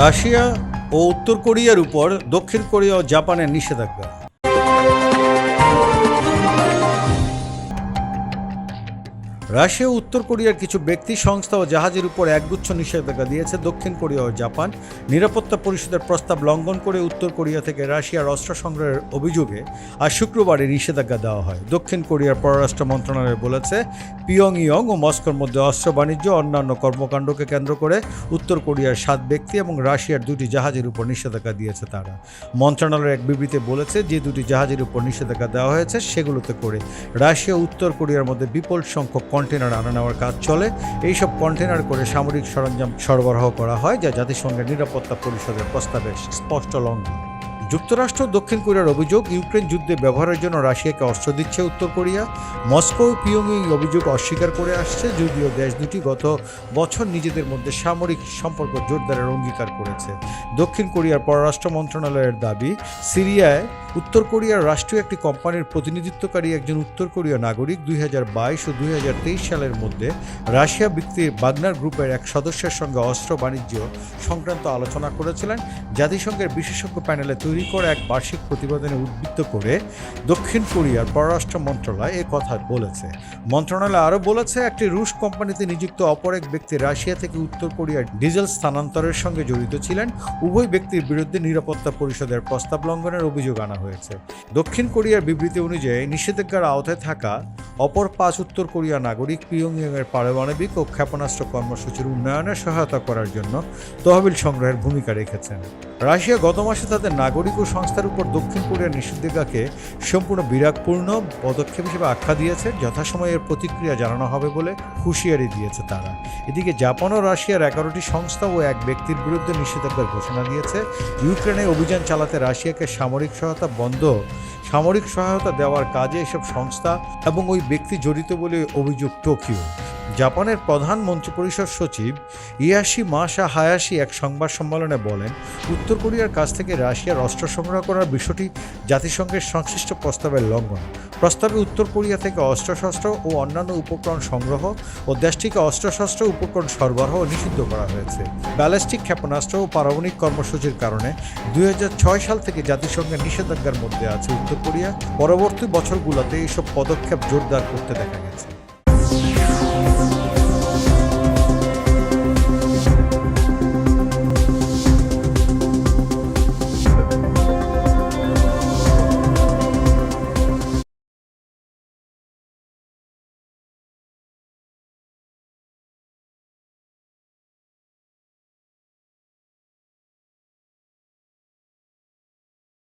Russia ও উত্তর কোরিয়ার উপর দক্ষিণ কোরিয়া ও জাপানের নিষেধাজ্ঞা। রাশিয়া উত্তর কোরিয়ার কিছু ব্যক্তি, সংস্থা ও জাহাজের উপর একগুচ্ছ নিষেধাজ্ঞা দিয়েছে। দক্ষিণ কোরিয়া ও জাপান নিরাপত্তা পরিষদের প্রস্তাব লঙ্ঘন করে উত্তর কোরিয়া থেকে রাশিয়ার অস্ত্র সংগ্রহের অভিযোগে আজ শুক্রবারে নিষেধাজ্ঞা দেওয়া হয়। দক্ষিণ কোরিয়ার পররাষ্ট্র মন্ত্রণালয় বলেছে পিয়ং ইয়ং ও মস্কোর মধ্যে অস্ত্র বাণিজ্য, অন্যান্য কর্মকাণ্ডকে কেন্দ্র করে উত্তর কোরিয়ার সাত ব্যক্তি এবং রাশিয়ার দুটি জাহাজের উপর নিষেধাজ্ঞা দিয়েছে তারা। মন্ত্রণালয়ের এক বিবৃতিতে বলেছে, যে দুটি জাহাজের উপর নিষেধাজ্ঞা দেওয়া হয়েছে সেগুলোতে করে রাশিয়া উত্তর কোরিয়ার মধ্যে বিপুল সংখ্যক কন্টেনার আনা নেওয়ার কাজ চলে। এইসব কন্টেনার করে সামরিক সরঞ্জাম সরবরাহ করা হয়, যা জাতিসংঘের নিরাপত্তা পরিষদের প্রস্তাবের স্পষ্ট লঙ্ঘন। যুক্তরাষ্ট্র, দক্ষিণ কোরিয়ার অভিযোগ, ইউক্রেন যুদ্ধে ব্যবহারের জন্য রাশিয়াকে অস্ত্র দিচ্ছে উত্তর কোরিয়া। মস্কো পিয়ং এই অভিযোগ অস্বীকার করে আসছে, যদিও দেশ দুটি গত বছর নিজেদের মধ্যে সামরিক সম্পর্ক জোরদারের অঙ্গীকার করেছে। দক্ষিণ কোরিয়ার পররাষ্ট্র মন্ত্রণালয়ের দাবি, সিরিয়ায় উত্তর কোরিয়ার রাষ্ট্রীয় একটি কোম্পানির প্রতিনিধিত্বকারী একজন উত্তর কোরীয় নাগরিক দুই বাইশ ও দুই হাজার তেইশ সালের মধ্যে রাশিয়া ব্যক্তির বাগনার গ্রুপের এক সদস্যের সঙ্গে অস্ত্র বাণিজ্য সংক্রান্ত আলোচনা করেছিলেন। জাতিসংঘের বিশেষজ্ঞ প্যানেলে তৈরি করা এক বার্ষিক প্রতিবেদনে উদ্বৃত্ত করে দক্ষিণ কোরিয়ার পররাষ্ট্র মন্ত্রণালয় এ কথা বলেছে। মন্ত্রণালয় আরও বলেছে, একটি রুশ কোম্পানিতে নিযুক্ত অপর এক ব্যক্তি রাশিয়া থেকে উত্তর কোরিয়ার ডিজেল স্থানান্তরের সঙ্গে জড়িত ছিলেন। উভয় ব্যক্তির বিরুদ্ধে নিরাপত্তা পরিষদের প্রস্তাব লঙ্ঘনের অভিযোগ আনা হয়েছে। দক্ষিণ কোরিয়ার বিবৃতি অনুযায়ী নিষেধাজ্ঞার আওতায় থাকা অপর পাঁচ উত্তর কোরিয়া নাগরিক পিয়ংইয়ংয়ের পারমাণবিক ও ক্ষেপণাস্ত্র কর্মসূচির উন্নয়নে সহায়তা করার জন্য তহবিল সংগ্রহের ভূমিকা রেখেছেন। রাশিয়া গত মাসে তাদের নাগরিক ও সংস্থার উপর দক্ষিণ কোরিয়ার নিষেধাজ্ঞাকে সম্পূর্ণ বিরাগপূর্ণ পদক্ষেপ হিসেবে আখ্যা দিয়েছে, যথাসময়ে এর প্রতিক্রিয়া জানানো হবে বলে হুঁশিয়ারি দিয়েছে তারা। এদিকে জাপান ও রাশিয়ার এগারোটি সংস্থা ও এক ব্যক্তির বিরুদ্ধে নিষেধাজ্ঞার ঘোষণা দিয়েছে। ইউক্রেনে অভিযান চালাতে রাশিয়াকে সামরিক সহায়তা বন্ধ সামরিক সহায়তা দেওয়ার কাজে এসব সংস্থা এবং ওই ব্যক্তি জড়িত বলে অভিযোগ টোকিও। জাপানের প্রধান মন্ত্রিপরিষদ সচিব ইয়াশি মাসা হায়াশি এক সংবাদ সম্মেলনে বলেন, উত্তর কোরিয়ার কাছ থেকে রাশিয়ার অস্ত্র সংগ্রহ করার বিষয়টি জাতিসংঘের সংশ্লিষ্ট প্রস্তাবের লঙ্ঘন। প্রস্তাবে উত্তর কোরিয়া থেকে অস্ত্রশস্ত্র ও অন্যান্য উপকরণ সংগ্রহ ও দেশটিকে অস্ত্রশস্ত্র উপকরণ সরবরাহ নিষিদ্ধ করা হয়েছে। ব্যালিস্টিক ক্ষেপণাস্ত্র ও পারমাণবিক কর্মসূচির কারণে দুই হাজার ছয় সাল থেকে জাতিসংঘের নিষেধাজ্ঞার মধ্যে আছে উত্তর কোরিয়া। পরবর্তী বছরগুলোতে এইসব পদক্ষেপ জোরদার করতে দেখা গেছে।